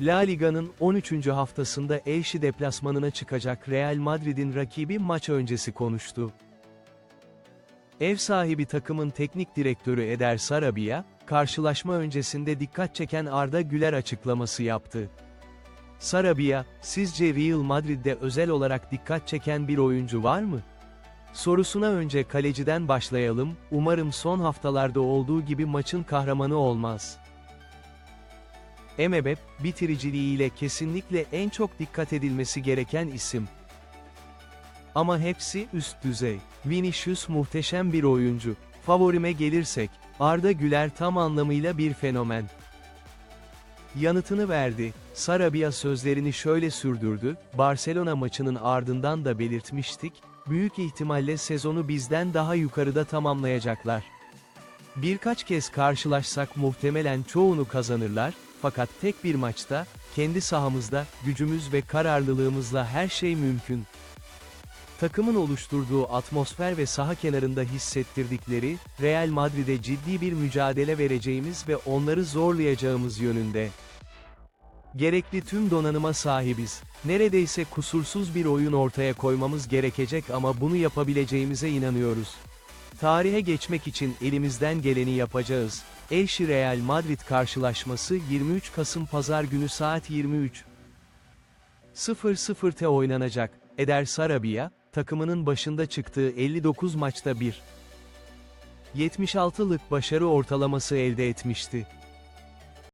La Liga'nın 13. haftasında Elche deplasmanına çıkacak Real Madrid'in rakibi maç öncesi konuştu. Ev sahibi takımın teknik direktörü Eder Sarabia, karşılaşma öncesinde dikkat çeken Arda Güler açıklaması yaptı. Sarabia, sizce Real Madrid'de özel olarak dikkat çeken bir oyuncu var mı? Sorusuna önce kaleciden başlayalım, umarım son haftalarda olduğu gibi maçın kahramanı olmaz. Emebep, bitiriciliğiyle kesinlikle en çok dikkat edilmesi gereken isim. Ama hepsi üst düzey. Vinicius muhteşem bir oyuncu. Favorime gelirsek, Arda Güler tam anlamıyla bir fenomen. Yanıtını verdi. Sarabia sözlerini şöyle sürdürdü, Barcelona maçının ardından da belirtmiştik, büyük ihtimalle sezonu bizden daha yukarıda tamamlayacaklar. Birkaç kez karşılaşsak muhtemelen çoğunu kazanırlar, fakat tek bir maçta, kendi sahamızda, gücümüz ve kararlılığımızla her şey mümkün. Takımın oluşturduğu atmosfer ve saha kenarında hissettirdikleri, Real Madrid'e ciddi bir mücadele vereceğimiz ve onları zorlayacağımız yönünde. Gerekli tüm donanıma sahibiz. Neredeyse kusursuz bir oyun ortaya koymamız gerekecek ama bunu yapabileceğimize inanıyoruz. Tarihe geçmek için elimizden geleni yapacağız. Elche Real Madrid karşılaşması 23 Kasım Pazar günü saat 23. 0-0'te oynanacak. Eder Sarabia, takımının başında çıktığı 59 maçta bir 76'lık başarı ortalaması elde etmişti.